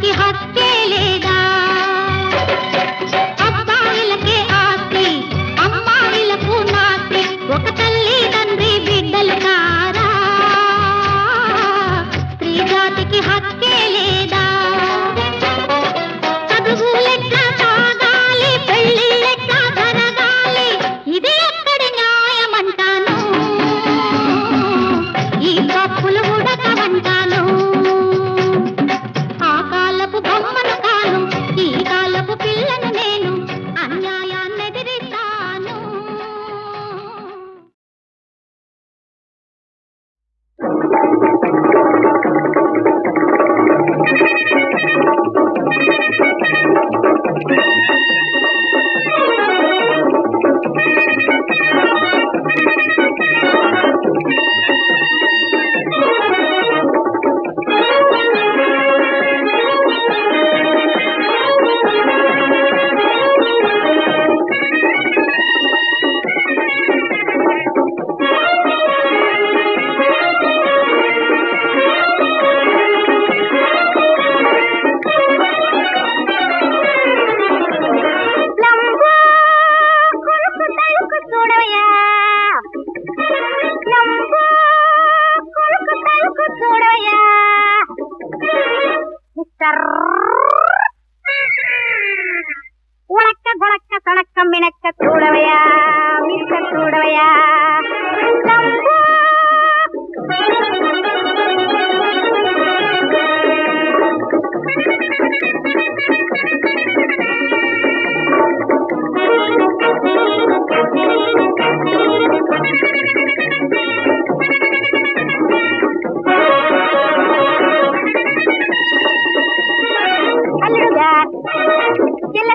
की हाथ के लेगा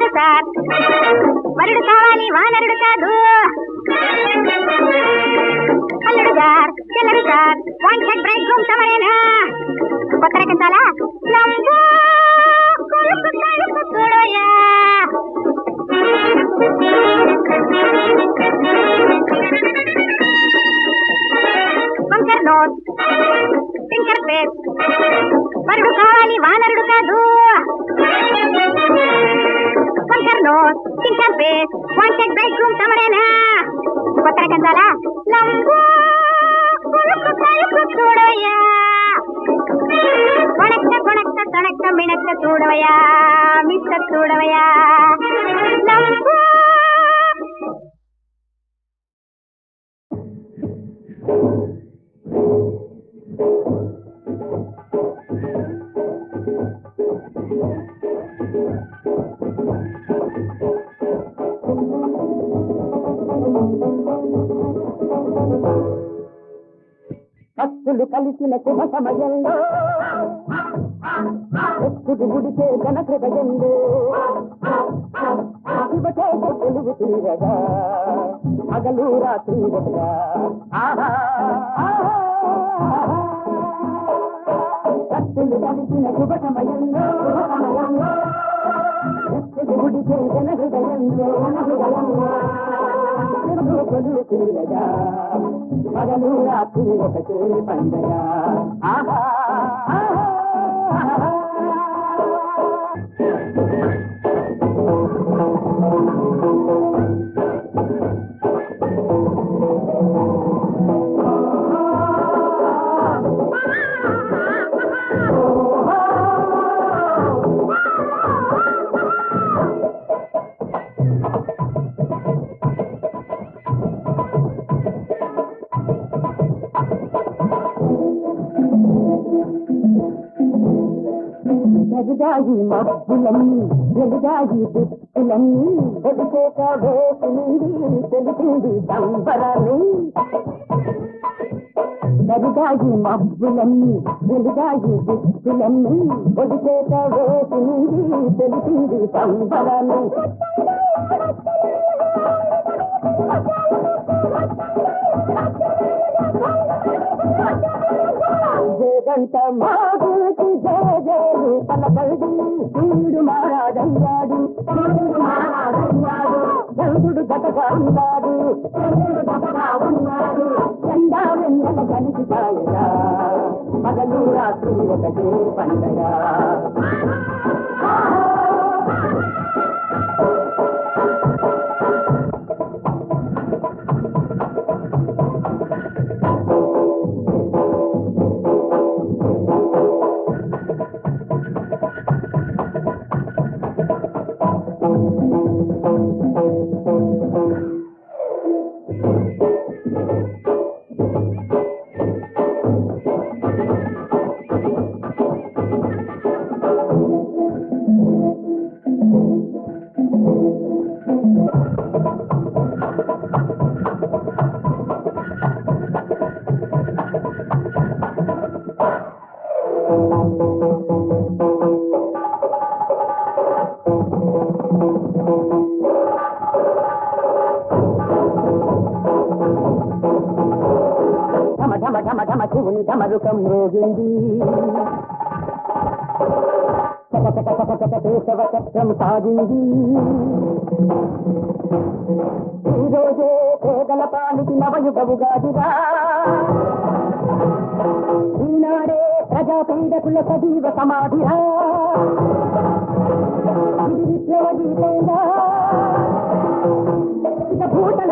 ಬರಡು ಸರ್ ಬರಡು ಸಾವಾಲಿ ವಾನರಡು ಸಾಧು ಅಲ್ಲಡು ಸರ್ ಚೆಲ್ಲಡು ಸರ್ ಒನ್ ಹೆಡ್ ಬ್ರೈಟ್ ರೂಮ್ ಸಮರೇನ ಕೊತ್ತರಕ್ಕೆ ಸಾಲ ನಮ್ದು ಕೊಳುಕು ಕಳುಕು ತುಳುಯ ಬಂಕರ್ ನೋಟ್ ಟಿಂಕರ್ ಪೇಸ್ ಬರಡು ಕಾವಾಲಿ ವಾನರಡು ಸಾಧು ಬೇಕಾವೆ ವಾಂಟೆಡ್ ಬ್ರೈಟ್ ರೂಮ್ ತಮರೇನ ಗೊತ್ತಾರ ಕಂದಲ ನಮ್ಗೂ ಕುರುಕು ಕರುಕು ತೋಡಯ್ಯ ಒಣಕ್ಕ ಕೊಣಕ್ಕ ತೊಣಕ್ಕ ಮಿಣಕ್ಕ ತೂಡವಯ್ಯ ಮಿಕ್ಕ ತೂಡವಯ್ಯ భక్తులు శుభ సమయంలో ఎక్కుడు గుడిచే జన హృదయంలో శివచేత తెలుగు తీరగా. పగలు రాత్రి ఒకగా ఆహా ఆహా, భక్తులు కలిసిన శుభ సమయంలో. పగలు రాత్రి ఒకటే పండగ ఆహా ఆహా, ఆహా. మబ్బులన్నీ వెలుగాయి దిక్కులన్నీ వెలిచేత వేసింది తెలిపింది దంబరని వెలుగాయి మబ్బులన్నీ వెలుగాయి దిక్కులన్నీ వెలిచేత వేసింది తెలిపింది దంబరని జగంట మా సూర్యుడు మారాడయ్యాడు సూర్యుడు గతగా ఉన్నాడు చంద్రుడు వెన్నెల పగలు రాత్రి ఒకటే పండగ. చక చక కేశవ చక్రం సాగింది ఈరోజే పేదల పాలికి నవయుగవుగాదిరా ఈనాడే ప్రజా పీడకుల సజీవ సమాధిరా. ఇది విప్లవ గీతంగా ఇక భూతల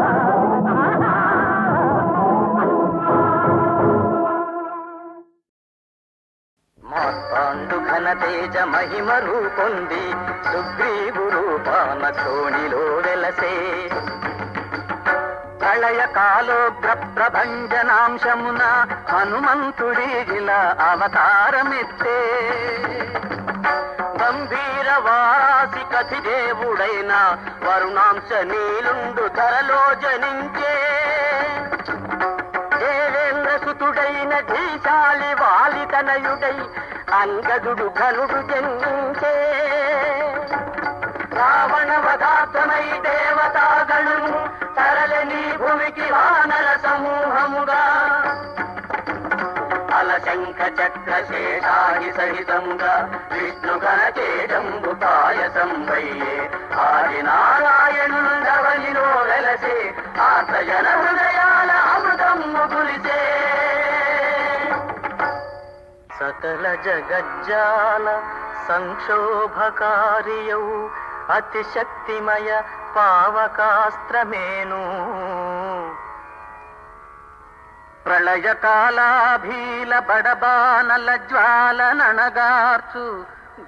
ఘన తేజ మహిమ రూపొంది సుగ్రీవు రూపాన తోణిలో వెలసే. ప్రళయ కాలోగ్ర ప్రభంజనాంశమున హనుమంతుడి ఇలా అవతారమెత్తే. గంభీర వారాసి కథి దేవుడైన వరుణాంశ నీలుండు ధరలో జనించే. దేవేంద్ర సుతుడైన ధీశాలి అంగదుడు ఘనుడు జన్మించే రావణ వధ పై తరలని భూమికి వానర సమూహముగా. అలశంఖ చక్ర శేషాగి సహితముగా విష్ణు గణచేజంబు పాయసంబయ్యే. ఆది నారాయణులు నారాయణుండవలిలో వెలసే ఆత జన హృదయాల అమృతం ముగులిసే సకల జగజ్జాల సంక్షోభకారియౌ అతిశక్తిమయ పావకాస్త్రమేను. ప్రళయకాలాభీల బడబానల జ్వాల నణగార్చు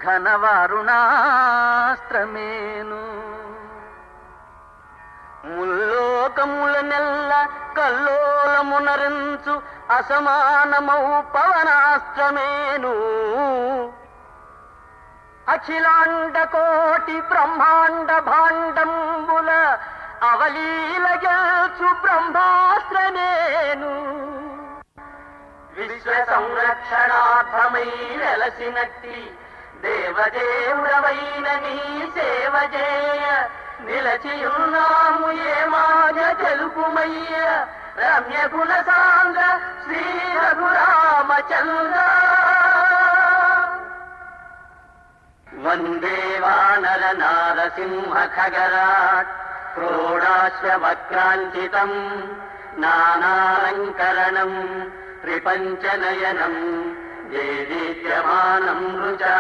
ఘనవారుణాస్త్రమేను. ముల్లోకముల నెల్ల కల్లోలమునరించు అసమానమౌ పవనాస్త్రమేను అఖిలాండ కోటి బ్రహ్మాండ భాండంబుల అవలీల బ్రహ్మాస్త్ర నేను విశ్వ సంరక్షణార్థమై నెలసినట్టి దేవదేవుడవైన నీ సేవ చేయ నిలచియున్నాము ఏ మాయ తెలుపుమయ్య? రమ్య గుణ సాంగ శ్రీ రఘురామచంద్ర. వందే వానర నారసింహ ఖగరాట్ క్రోడాశ్వక్రాంచితం నానాలంకరణం త్రిపంచనయనం దేదీప్యమానం రుచా.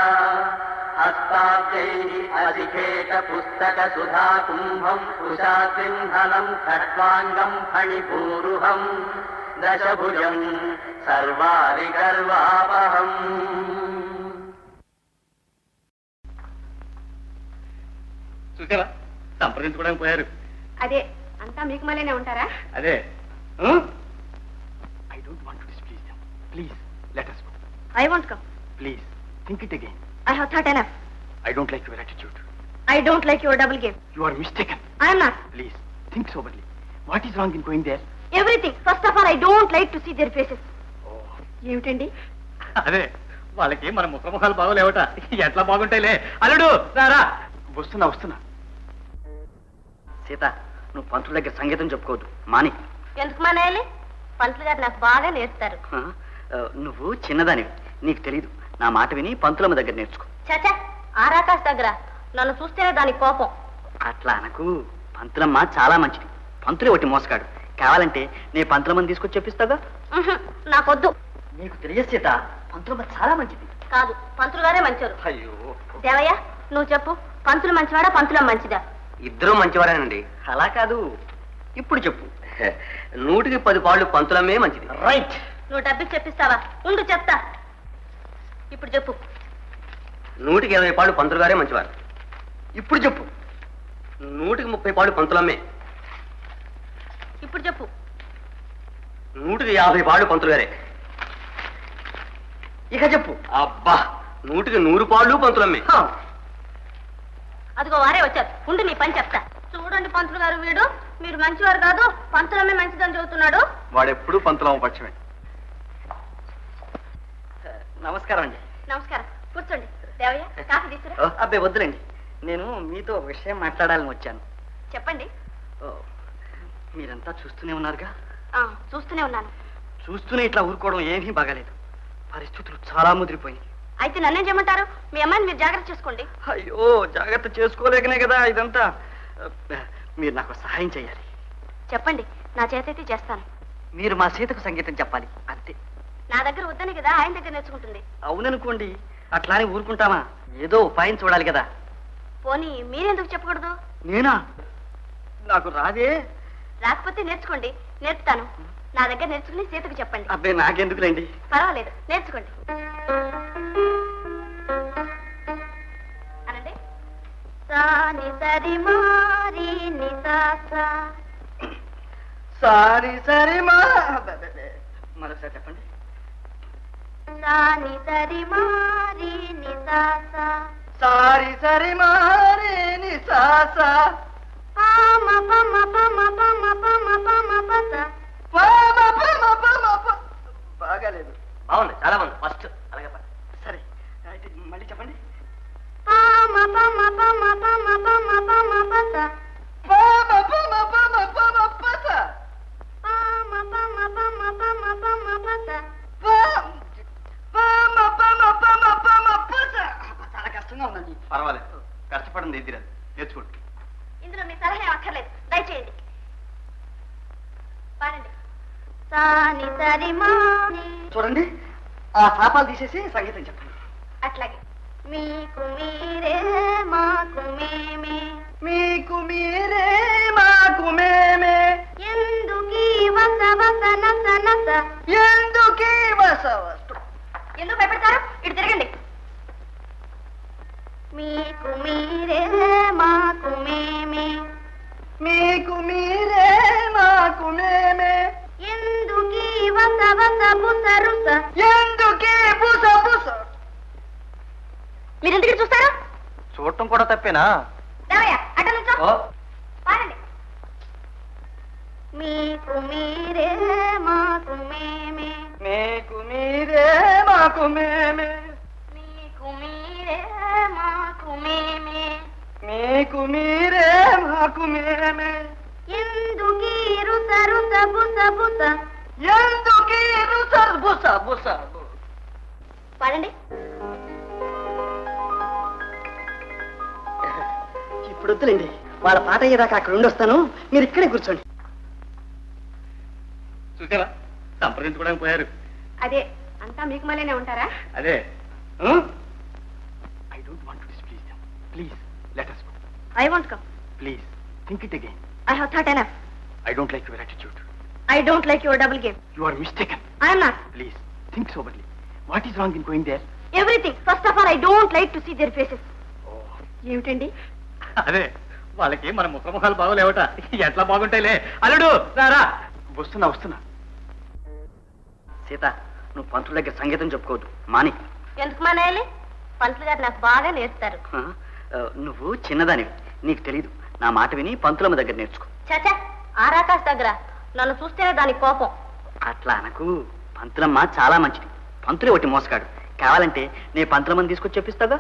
హస్తాబ్దైః అధికేట పుస్తక సుధా కుంభం ఉషాసింహలం ఖట్వాంగం ఫణిపూరుహం దశభుజం సర్వారి గర్వావహం చూసారా సంప్రదించుకోవడానికి పోయారు. అదే అంతా మీకు మళ్ళీనే ఉంటారా? అదే. I don't want to displease them please let us go. I want come please think it again I have thought enough I don't like your attitude I don't like your double game you are mistaken I'm not please think soberly what is wrong in going there everything first of all I don't like to see their faces ఏమిటండి? అదే వాళ్ళకి మన ముఖముఖాలు బాగోలేవట. ఎట్లా బాగుంటాయిలే? అల్లుడు రారా వస్తున్నా వస్తున్నా. సీత నువ్వు పంతుల దగ్గర సంగీతం చెప్పుకోవద్దు. మాని. ఎందుకు మానేయాలి? పంతులు గారు నాకు బాగా నేర్పుతారు. ఆ, నువ్వు చిన్నదానివి. నీకు తెలీదు. నా మాట విని పంతులమ్మ దగ్గర నేర్చుకో. చాచా ఆరాకాశ్ దగ్గర. నన్ను చూస్తేనే దానికి కోపం. అట్లా అనకు. పంతులమ్మ చాలా మంచిది. పంతులే ఒకటి మోసగాడు. కావాలంటే నేను పంతులమ్మని తీసుకొచ్చి చెప్పిస్తాగా? నాకొద్దు. నీకు తెలియదు సీత పంతులమ్మ చాలా మంచిది. కాదు పంతులు గారే మంచోరు. అయ్యో. దేవయ్య నువ్వు చెప్పు. పంతులు మంచివాడా పంతులం మంచిదా? ఇద్దరూ మంచివారేనండి. అలా కాదు. ఇప్పుడు చెప్పు. నూటికి పది పాళ్ళు పంతులమే మంచిది. రైట్. నువ్వు డబ్బికి చెప్పిస్తావా? ఉండు చెప్తా. ఇప్పుడు చెప్పు. నూటికి ఇరవై పాళ్ళు పంతులు గారే మంచివారు. ఇప్పుడు చెప్పు. నూటికి ముప్పై పాళ్ళు పంతులమ్మే. ఇప్పుడు చెప్పు. నూటికి యాభై పాళ్ళు పంతులు గారే. ఇక చెప్పు. అబ్బా నూటికి నూరు పాళ్ళు పంతులమ్మే. అదిగో వారే వచ్చారు. ఉండు నీ పని చెప్తా. చూడండి పంతులు గారు వీడు. మీరు మంచివారు కాదు పంతులమే మంచిదని చెబుతున్నాడు. వాడెప్పుడు పంతులమ్మ పక్షమే. నమస్కారం అండి. నమస్కారం. కూర్చోండి. దేవయ్య కాఫీ తీసుకురా. అబ్బాయి వద్దులేండి. నేను మీతో ఒక విషయం మాట్లాడాలని వచ్చాను. చెప్పండి. ఓ, మీరంతా చూస్తూనే ఉన్నారుగా? ఆ, చూస్తూనే ఉన్నాను. చూస్తూనే ఇట్లా ఊరుకోవడం ఏమీ బాగాలేదు. పరిస్థితులు చాలా ముదిరిపోయినాయి. అయితే నన్నేం చేయమంటారు? మీ అమ్మాయిని మీరు జాగ్రత్త చేసుకోండి. అయ్యో జాగ్రత్త చేసుకోలేకనే కదా ఇదంతా. మీరు నాకు సహాయం చేయాలి. చెప్పండి. నా చేతైతే చేస్తాను. మీరు మా సీతకు సంగీతం చెప్పాలి. అంతే. నా దగ్గర వద్దని కదా ఆయన దగ్గర నేర్చుకుంటుంది. అవుననుకోండి అట్లానే ఊరుకుంటామా? ఏదో ఉపాయం చూడాలి కదా. పోనీ మీరెందుకు చెప్పకూడదు? నేనా? నాకు రాదే. రాకపోతే నేర్చుకోండి నేర్పుతాను. నా దగ్గర నేర్చుకుని సీతకు చెప్పండి. అబ్బాయి నాకెందుకులేండి. పర్వాలేదు నేర్చుకోండి. అనండి? సాని సరి మారి. సారీ సరే మా మరొకసారి చెప్పండి. సరి మారి ని సా సా. సారీ సరే మారే ని పమ పమ పమ పమ పమ పస. పామ పమ పమ ప- బాగాలేదు బాగుంది చాలా బాగుంది ఫస్ట్ అలాగే పాడు. సరే అయితే మళ్ళీ చెప్పండి ఉంది ఇది నేర్చుకోండి ఇందులో మీ సలహా అక్కర్లేదు. దయచేయండి. చూడండి. ఆ పాపాలు తీసేసి సంగీతం చెప్పండి. అట్లాగే. మీకు మీరే మాకు మేమే. మీకు మీరే మాకు మేమే. నస నస? ఎందుకు భయపడతారు? మీకు మీరే మాకు మేమే. మీకు మీరే మాకు మేమే. ఎందుకీ వస వస బుస రుస? ఎందుకీ బుస బుస? మీరు ఎందుకు చూస్తారా? చూడటం కూడా తప్పేనా? దేవయ్య అట నుంచో. ఓ. పాడండి మీకు మీరే మాకు మేమే. మీకు మీరే మాకు మేమే. మీకు మీరే మాకు మేమే. ఎందుకీ రుస రుస బుస బుస? ఎందుకీ రుస బుస బుస పాడండి ఇప్పుడు వద్దులేండి. వాళ్ళ పాట అయ్యేదాకా అక్కడ ఉండొస్తాను మీరు ఇక్కడే కూర్చోండి. చూసారా సంప్రదించుకోవడానికి పోయారు. అదే అంతా మీకు మళ్ళీనే ఉంటారా? అదే. I don't want to displease them. Please, let us go. I want come Please, think it again. I have thought enough I don't like your attitude. I don't like your double game You are mistaken. I'm not Please, think soberly. What is wrong in going there? Everything first of all I don't like to see their faces Oh, ఏమిటండి? అదే వాళ్ళకి మన ముఖముఖాలు బాగోలేవట. ఎట్లా బాగుంటాయిలే? అల్లుడు రారా వస్తున్నా వస్తున్నా. సీత నువ్వు పంతుల దగ్గర సంగీతం చెప్పుకోవద్దు. మాని. ఎందుకు మానేయాలి? పంతులు గారు నాకు బాగా నేర్పుతారు. నువ్వు చిన్నదానివి. నీకు తెలీదు. నా మాట విని పంతులమ్మ దగ్గర నేర్చుకో. చచా ఆరాకాశ్ దగ్గర. నన్ను చూస్తేనే దానికి కోపం. అట్లా అనకు. పంతులమ్మ చాలా మంచిది. పంతులే ఒకటి మోసగాడు. కావాలంటే నే పంతులమ్మని తీసుకొచ్చి చెప్పిస్తాగా?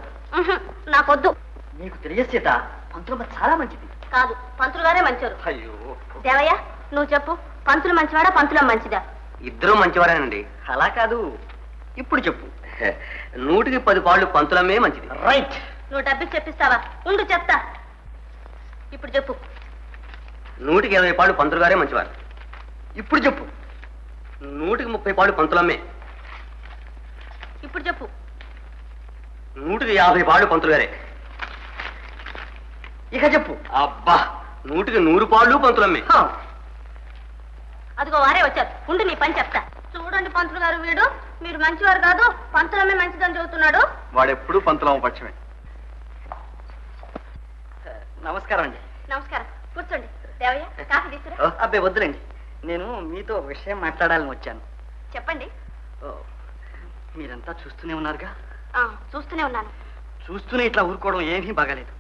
నాకొద్దు. నీకు తెలియదు సీత పంతులమ్మ చాలా మంచిది. కాదు పంతులు గారే మంచోరు. అయ్యో. దేవయ్య నువ్వు చెప్పు పంతులు మంచివాడా పంతులం మంచిదా? ఇద్దరు మంచివారేనండి. అలా కాదు. ఇప్పుడు చెప్పు. నూటికి పది పాళ్ళు పంతులమ్మే మంచిది. రైట్. నువ్వు డబ్బికి చెప్పిస్తావా? ఉండు చెప్తా. ఇప్పుడు చెప్పు. నూటికి ఇరవై పాళ్ళు పంతులు గారే మంచివారు. ఇప్పుడు చెప్పు. నూటికి ముప్పై పాళ్ళు పంతులమ్మే. ఇప్పుడు చెప్పు. నూటికి యాభై పాళ్ళు పంతులు గారే. ఇక చెప్పు. అబ్బా నూటికి నూరు పాళ్ళు పంతులమ్మే. అదిగో వారే వచ్చారు. ఉండు నీ పని చెప్తా. చూడండి పంతులు గారు వీడు. మీరు మంచివారు కాదు పంతులమే మంచిదని చెబుతున్నాడు. వాడెప్పుడు పంతులమ్మ పక్షమే. నమస్కారం అండి. నమస్కారం. కూర్చోండి. దేవయ్య కాఫీ తీసుకురా. అబ్బే వద్దులేండి. నేను మీతో ఒక విషయం మాట్లాడాలని వచ్చాను. చెప్పండి. ఓ, మీరంతా చూస్తూనే ఉన్నారుగా? ఆ, చూస్తూనే ఉన్నాను. చూస్తూనే ఇట్లా ఊరుకోవడం ఏమీ బాగాలేదు.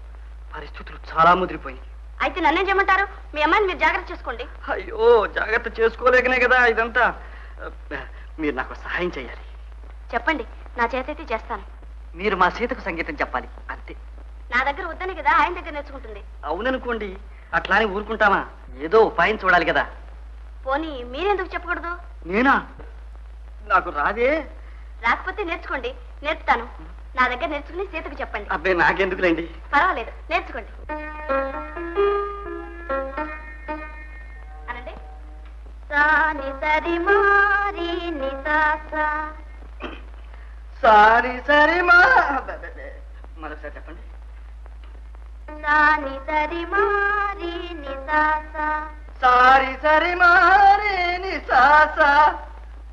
పరిస్థితులు చాలా ముదిరిపోయినాయి. అయితే నన్నేం చేయమంటారు? మీ అమ్మాయిని మీరు జాగ్రత్త చేసుకోండి. అయ్యో జాగ్రత్త చేసుకోలేకనే కదా ఇదంతా. మీరు నాకు సహాయం చేయాలి. చెప్పండి. నా చేతైతే చేస్తాను. మీరు మా సీతకు సంగీతం చెప్పాలి. అంతే. నా దగ్గర వద్దని కదా ఆయన దగ్గర నేర్చుకుంటుంది. అవుననుకోండి అట్లానే ఊరుకుంటామా? ఏదో ఉపాయం చూడాలి కదా. పోనీ మీరెందుకు చెప్పకూడదు? నేనా? నాకు రాదే. రాకపోతే నేర్చుకోండి నేర్పుతాను. నా దగ్గర నేర్చుకుని సీతకు చెప్పండి. అబ్బే నాకెందుకులేండి? పర్వాలేదు నేర్చుకోండి. అనండి? సరి మారి ని సా సా. సారీ సరే మా. మరొకసారి చెప్పండి. సాని సరి మారి ని సా సా. సారీ సరే మారే ని సాసా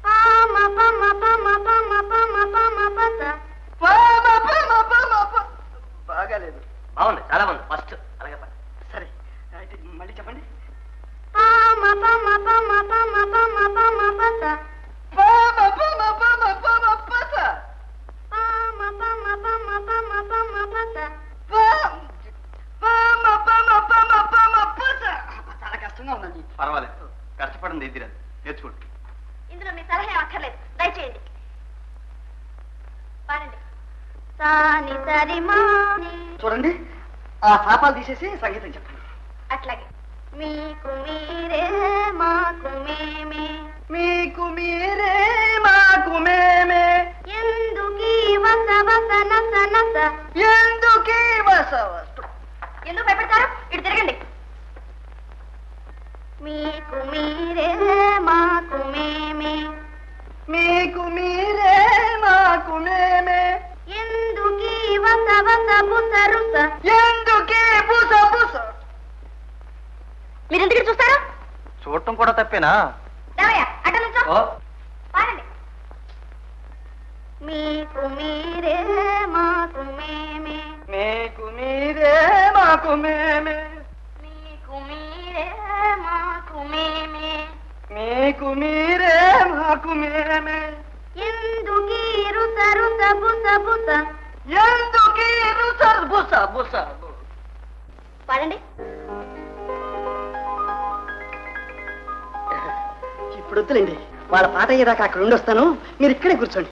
పామ పమ పమ పమ పమ పమ పస. పామ పమ పమ బాగాలేదు బాగుంది చాలా బాగుంది ఫస్ట్ అలాగే. సరే మళ్ళీ చెప్పండి పామ పమ పమ పమ పమ పమ పస. పామ పమ పమ పమ పస పామ పమ పమ పమ పమ పస. పామ పామ పమ పమ పమ పస చాలా కష్టంగా ఉందండి. పర్వాలేదు. కష్టపడింది ఇది రాదు నేర్చుకోండి. ఇందులో మీ సలహా అక్కర్లేదు దయచేయండి. పాడండి. సాని సరి మాని. చూడండి ఆ శాపాలు తీసేసి సంగీతం చెప్పండి. అట్లాగే. మీకు మీరే మాకు మేమే. మీకు మీరే మాకు మేమే. ఎందుకీ వస వస నస నస? ఎందుకీ వసవస్తు ఎందుకు భయపడతారు? ఇటు తిరగండి. మీకు మీరే మాకు మేమే. మీకు మీరే మాకు మేమే. ఎందుకీ వస వస బుస రుస? ఎందుకీ బుస బుస? మీరెందుకు చూస్తారు? చూడటం కూడా తప్పేనా? మీకు మీరే మాకు మేమే. మీకు మీరే మాకు మేమే. మీరే మాకు మేమే. ఎందుకీ రుస రుస బుస బుస ఎందుకీ రుస బుస బుస పాడండి ఇప్పుడు వద్దులేండి వాళ్ళ పాట అయ్యేదాకా అక్కడ ఉండొస్తాను మీరు ఇక్కడే కూర్చోండి.